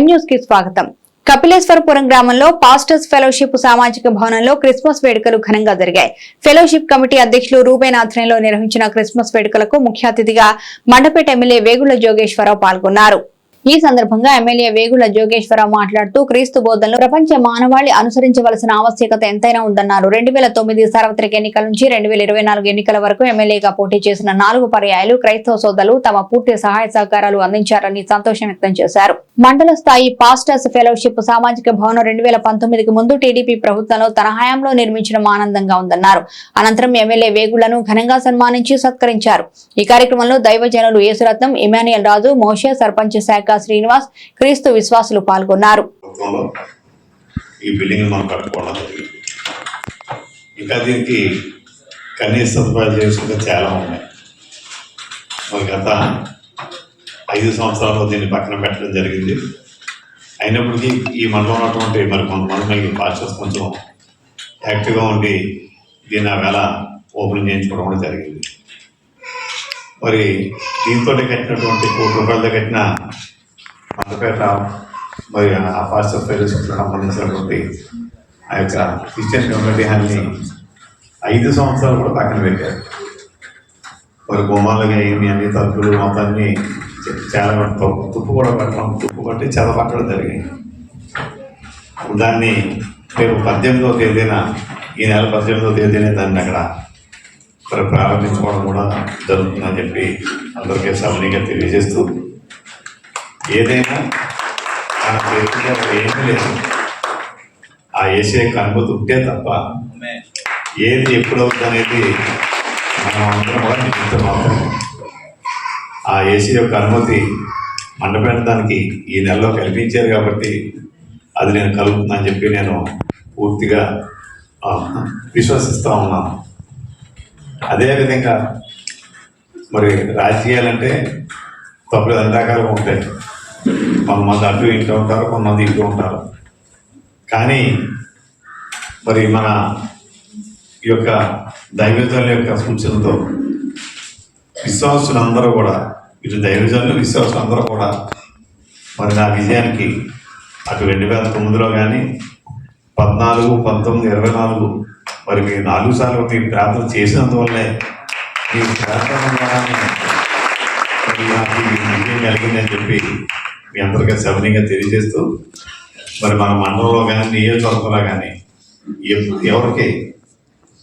Prime న్యూస్కి స్వాగతం. కపిలేశ్వరపురం గ్రామంలో పాస్టర్స్ ఫెలోషిప్ సామాజిక భవనంలో క్రిస్మస్ వేడుకలు ఘనంగా జరిగాయి. ఫెలోషిప్ కమిటీ అధ్యక్షులు రూబేన్ ఆధ్వర్యంలో నిర్వహించిన క్రిస్మస్ వేడుకలకు ముఖ్య అతిథిగా మండపేట ఎమ్మెల్యే వేగుల జోగేశ్వరరావు పాల్గొన్నారు. ఈ సందర్భంగా ఎమ్మెల్యే వేగుల జోగేశ్వరరావు మాట్లాడుతూ క్రీస్తు బోధనలు ప్రపంచ మానవాళి అనుసరించవలసిన ఆవశ్యకత ఎంతైనా ఉందన్నారు. రెండు వేల తొమ్మిది సార్వత్రిక ఎన్నికల నుంచి రెండు వేల ఇరవై నాలుగు ఎన్నికల వరకు ఎమ్మెల్యేగా పోటీ చేసిన నాలుగు పర్యాయాలు క్రైస్తవ సోదరులు తమ పూర్తి సహాయ సహకారాలు అందించారని సంతోషం వ్యక్తం చేశారు. మండల స్థాయి పాస్టర్స్ ఫెలోషిప్ సామాజిక భవనం రెండు వేల పంతొమ్మిదికి ముందు టీడీపీ ప్రభుత్వంలో తన హయాంలో నిర్మించడం ఆనందంగా ఉందన్నారు. అనంతరం ఎమ్మెల్యే వేగులను ఘనంగా సన్మానించి సత్కరించారు. ఈ కార్యక్రమంలో దైవజనులు యేసురత్నం ఇమానియల్ రాజు మోషే సర్పంచ్ శాఖ శ్రీనివాస్ క్రీస్తు విశ్వాసులు పాల్గొన్నారు. ఇంకా దీనికి కనీస సదుపాయాలు చేసుకుంటే చాలా ఉన్నాయి. గత ఐదు సంవత్సరాల్లో దీన్ని పక్కన పెట్టడం జరిగింది. అయినప్పటికీ ఈ మండలం ఉన్నటువంటి మరి కొంతమంది పాస్టర్స్ కొంచెం యాక్టివ్గా ఉండి దీన్ని ఆ వేళ ఓపెన్ చేయించుకోవడం కూడా జరిగింది. మరి దీంతో కట్టినటువంటి కోటి రూపాయలతో కట్టిన మండపేట మరి ఆ పాస్టర్ ఫెలోషిప్ సంబంధించినటువంటి ఆ యొక్క క్రిస్టియన్ కమ్యూనిటీ హాల్ని ఐదు సంవత్సరాలు కూడా పక్కన పెట్టారు. మరి గుమ్మాలుగా ఏమి అన్ని తలుపులు మొత్తాన్ని చాలా తుప్పు తుప్పు కూడా పట్టడం తుప్పు పట్టి చెద పట్టడం జరిగింది. దాన్ని రేపు పద్దెనిమిదవ తేదీన ఈ నెల పద్దెనిమిదవ తేదీన దాన్ని అక్కడ ప్రారంభించుకోవడం కూడా జరుగుతుందని చెప్పి అందరికీ సవనీగా తెలియజేస్తూ ఏదైనా మన చేతిలో ఏమీ లేదు. ఆ ఏసే అనుమతి ఉంటే తప్ప ఏది ఎప్పుడు అవుతుంది అనేది మనం అందరం కూడా నిమిత్తం ఆ ఏసీ యొక్క అనుమతి మండపెట్టడానికి ఈ నెలలో కల్పించారు కాబట్టి అది నేను కలుగుతుందని చెప్పి నేను పూర్తిగా విశ్వసిస్తూ ఉన్నాను. అదేవిధంగా మరి రాజకీయాలంటే తప్పులు అన్ని రకాలుగా ఉంటాయి. కొంతమంది అటు ఇంటూ ఉంటారు కొంతమంది ఇంటూ ఉంటారు. కానీ మరి మన ఈ యొక్క దైవతల యొక్క సూచనతో విశ్వాసులందరూ కూడా ఇటు దైవజనులు విశ్వాసులందరూ కూడా మరి నా విజయానికి అటు రెండు వేల తొమ్మిదిలో కానీ పద్నాలుగు పంతొమ్మిది ఇరవై నాలుగు మరి మీరు నాలుగు సార్లు మీ ప్రార్థన చేసినందువల్లే మీ ప్రార్థన ద్వారానే నాకు విజయం కలిగిందని చెప్పి మీ అందరికీ సవనీయంగా తెలియజేస్తూ మరి మన మండలంలో కానీ నియోజకవర్గంలో కానీ ఎవరికి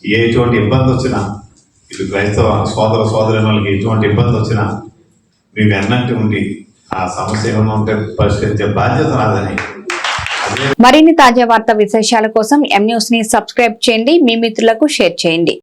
ఏ ఎటువంటి ఇబ్బంది వచ్చినా ఇటు క్రైస్తవ సోదర సోదరి వాళ్ళకి ఎటువంటి ఇబ్బంది వచ్చినా మీకు ఎన్నంటి ఉండి ఆ సమస్య ఏమైనా ఉంటే పరిష్కరించే బాధ్యత రాదని మరిన్ని తాజా వార్త విశేషాల కోసం ఎం న్యూస్ని సబ్స్క్రైబ్ చేయండి. మీ మిత్రులకు షేర్ చేయండి.